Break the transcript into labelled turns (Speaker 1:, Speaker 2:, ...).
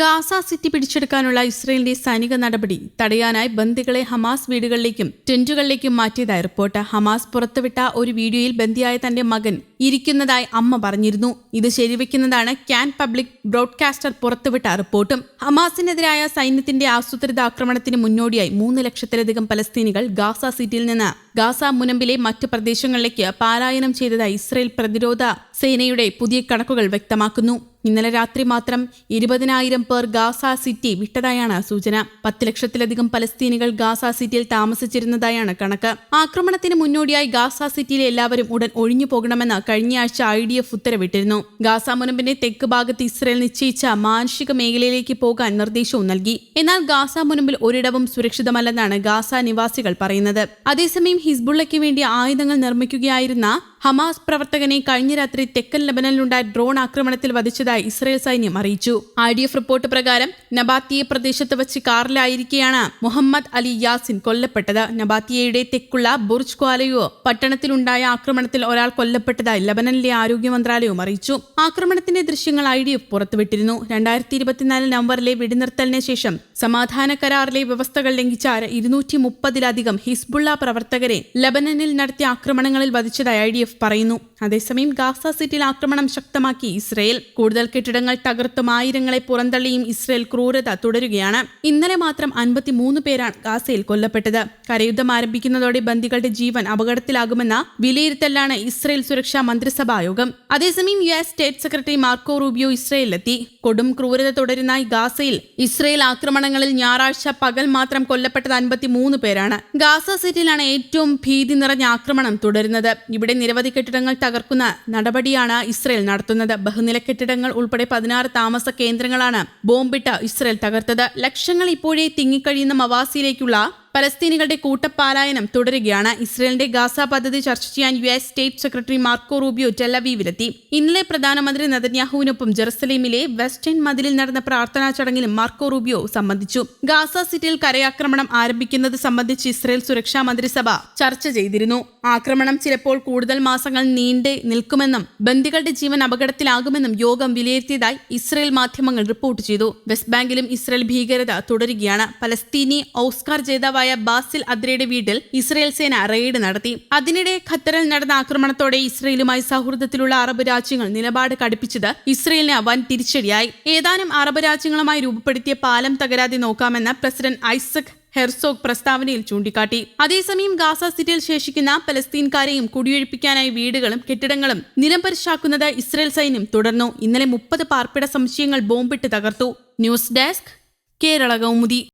Speaker 1: Gaza city പിടിച്ചെടുക്കാനുള്ള ഇസ്രയേലിന്റെ സൈനിക നടപടി തടയാനായി ബന്ദികളെ ഹമാസ് വീടുകളിലേക്കും ടെന്റുകളിലേക്കും മാറ്റിയതായി റിപ്പോർട്ട്. ഹമാസ് പുറത്തുവിട്ട ഒരു വീഡിയോയിൽ ബന്ദിയായ തന്റെ മകൻ ഇരിക്കുന്നതായി അമ്മ പറഞ്ഞിരുന്നു. ഇത് ശരിവെക്കുന്നതാണ് ക്യാൻ പബ്ലിക് ബ്രോഡ്കാസ്റ്റർ പുറത്തുവിട്ട റിപ്പോർട്ടും. ഹമാസിനെതിരായ സൈന്യത്തിന്റെ ആസൂത്രിത ആക്രമണത്തിന് മുന്നോടിയായി മൂന്ന് ലക്ഷത്തിലധികം പലസ്തീനികൾ ഗാസ സിറ്റിയിൽ നിന്ന് ഗാസ മുനമ്പിലെ മറ്റ് പ്രദേശങ്ങളിലേക്ക് പാലായനം ചെയ്തതായി ഇസ്രയേൽ പ്രതിരോധ സേനയുടെ പുതിയ കണക്കുകൾ വ്യക്തമാക്കുന്നു. ഇന്നലെ രാത്രി മാത്രം ഇരുപതിനായിരം പേർ ഗാസ സിറ്റി വിട്ടതായാണ് സൂചന. പത്ത് ലക്ഷത്തിലധികം പലസ്തീനികൾ ഗാസ സിറ്റിയിൽ താമസിച്ചിരുന്നതായാണ് കണക്ക്. ആക്രമണത്തിന് മുന്നോടിയായി ഗാസ സിറ്റിയിലെ എല്ലാവരും ഉടൻ ഒഴിഞ്ഞു പോകണമെന്ന് കഴിഞ്ഞയാഴ്ച ഐ ഡി എഫ് ഉത്തരവിട്ടിരുന്നു. ഗാസ മുനമ്പിന്റെ തെക്ക് ഭാഗത്ത് ഇസ്രയേൽ നിശ്ചയിച്ച മാനുഷിക മേഖലയിലേക്ക് പോകാൻ നിർദ്ദേശവും നൽകി. എന്നാൽ ഗാസ മുനമ്പിൽ ഒരിടവും സുരക്ഷിതമല്ലെന്നാണ് ഗാസ നിവാസികൾ പറയുന്നത്. അതേസമയം ഹിസ്ബുള്ളയ്ക്ക് വേണ്ടി ആയുധങ്ങൾ നിർമ്മിക്കുകയായിരുന്ന ഹമാസ് പ്രവർത്തകനെ കഴിഞ്ഞ രാത്രി തെക്കൻ ലബനനിലുണ്ടായ ഡ്രോൺ ആക്രമണത്തിൽ വധിച്ചതായി ഇസ്രയേൽ സൈന്യം അറിയിച്ചു. ഐ ഡി എഫ് റിപ്പോർട്ട് പ്രകാരം നബാത്തിയെ പ്രദേശത്ത് വെച്ച് കാറിലായിരിക്കെയാണ് മുഹമ്മദ് അലി യാസിൻ കൊല്ലപ്പെട്ടത്. നബാത്തിയയുടെ തെക്കുള്ള ബുർജ് ക്വാലയോ പട്ടണത്തിലുണ്ടായ ആക്രമണത്തിൽ ഒരാൾ കൊല്ലപ്പെട്ടതായി ലബനനിലെ ആരോഗ്യ മന്ത്രാലയവും അറിയിച്ചു. ആക്രമണത്തിന്റെ ദൃശ്യങ്ങൾ ഐ ഡി എഫ് പുറത്തുവിട്ടിരുന്നു. രണ്ടായിരത്തി ഇരുപത്തിനാല് നവംബറിലെ വെടിനിർത്തലിന് ശേഷം സമാധാന കരാറിലെ വ്യവസ്ഥകൾ ലംഘിച്ച ഇരുന്നൂറ്റി മുപ്പതിലധികം ഹിസ്ബുള്ള പ്രവർത്തകരെ ലബനനിൽ നടത്തിയ ആക്രമണങ്ങളിൽ വധിച്ചതായി ഐ ഡി എഫ് പറയുന്നു. അതേസമയം ഗാസ സിറ്റിയിൽ ആക്രമണം ശക്തമാക്കി. ഇസ്രയേൽ കൂടുതൽ കെട്ടിടങ്ങൾ തകർത്തും ആയിരങ്ങളെ പുറന്തള്ളിയും ഇസ്രയേൽ ക്രൂരത തുടരുകയാണ്. ഇന്നലെ മാത്രം അൻപത്തിമൂന്ന് പേരാണ് ഗാസയിൽ കൊല്ലപ്പെട്ടത്. കരയുദ്ധം ആരംഭിക്കുന്നതോടെ ബന്ദികളുടെ ജീവൻ അപകടത്തിലാകുമെന്ന വിലയിരുത്തലാണ് ഇസ്രയേൽ സുരക്ഷാ മന്ത്രിസഭാ യോഗം. അതേസമയം U S state secretary Marco Rubio ഇസ്രയേലിലെത്തി. കൊടും ക്രൂരത തുടരുന്ന ഗാസയിൽ ഇസ്രയേൽ ആക്രമണങ്ങളിൽ ഞായറാഴ്ച പകൽ മാത്രം കൊല്ലപ്പെട്ടത് അൻപത്തിമൂന്ന് പേരാണ്. ഗാസ സിറ്റിയിലാണ് ഏറ്റവും ഭീതി നിറഞ്ഞ ആക്രമണം തുടരുന്നത്. ഇവിടെ നിരവധി കെട്ടിടങ്ങൾ തകർക്കുന്ന നടപടിയാണ് ഇസ്രയേൽ നടത്തുന്നത്. ബഹുനില കെട്ടിടങ്ങൾ ഉൾപ്പെടെ പതിനാറ് താമസ കേന്ദ്രങ്ങളാണ് ബോംബിട്ട് ഇസ്രയേൽ തകർത്തത്. ലക്ഷങ്ങൾ ഇപ്പോഴേ തിങ്ങിക്കഴിയുന്ന മവാസിയിലേക്കുള്ള പലസ്തീനികളുടെ കൂട്ടപ്പാലായനം തുടരുകയാണ്. ഇസ്രയേലിന്റെ ഗാസ പദ്ധതി ചർച്ച ചെയ്യാൻ U S state secretary Marco Rubio ടെലവീവിലെത്തി ഇന്നലെ പ്രധാനമന്ത്രി നദന്യാഹുവിനൊപ്പം ജെറുസലേമിലെ വെസ്റ്റേൺ മതിലിൽ നടന്ന പ്രാർത്ഥനാ ചടങ്ങിലും മാർക്കോ റൂബിയോ സംബന്ധിച്ചു. ഗാസ സിറ്റിയിൽ കരയാക്രമണം ആരംഭിക്കുന്നത് സംബന്ധിച്ച് ഇസ്രയേൽ സുരക്ഷാ മന്ത്രിസഭ ചർച്ച ചെയ്തിരുന്നു. ആക്രമണം ചിലപ്പോൾ കൂടുതൽ മാസങ്ങൾ നീണ്ടു നിൽക്കുമെന്നും ബന്ദികളുടെ ജീവൻ അപകടത്തിലാകുമെന്നും യോഗം വിലയിരുത്തിയതായി ഇസ്രയേൽ മാധ്യമങ്ങൾ റിപ്പോർട്ട് ചെയ്തു. വെസ്റ്റ് ബാങ്കിലും ഇസ്രയേൽ ഭീകരത തുടരുകയാണ്. പലസ്തീനി ഓസ്കാർ ജേതാവായ ബാസിൽ അദ്രയുടെ വീട്ടിൽ ഇസ്രയേൽ സേന റെയ്ഡ് നടത്തി. അതിനിടെ ഖത്തറിൽ നടന്ന ആക്രമണത്തോടെ ഇസ്രയേലുമായി സൗഹൃദത്തിലുള്ള അറബ് രാജ്യങ്ങൾ നിലപാട് കടുപ്പിച്ചത് ഇസ്രയേലിന് വൻ തിരിച്ചടിയായി. ഏതാനും അറബ് രാജ്യങ്ങളുമായി രൂപപ്പെടുത്തിയ പാലം തകരാതെ നോക്കാമെന്ന് പ്രസിഡന്റ് ഐസക് ഹെർസോഗ് പ്രസ്താവനയിൽ ചൂണ്ടിക്കാട്ടി. അതേസമയം ഗാസ സിറ്റിയിൽ ശേഷിക്കുന്ന പലസ്തീൻകാരെയും കുടിയൊഴിപ്പിക്കാനായി വീടുകളും കെട്ടിടങ്ങളും നിലംപരിശാക്കുന്നത് ഇസ്രയേൽ സൈന്യം തുടർന്നു. ഇന്നലെ മുപ്പത് പാർപ്പിട സംശയങ്ങൾ ബോംബിട്ട് തകർത്തു. News desk Kerala Kaumudi.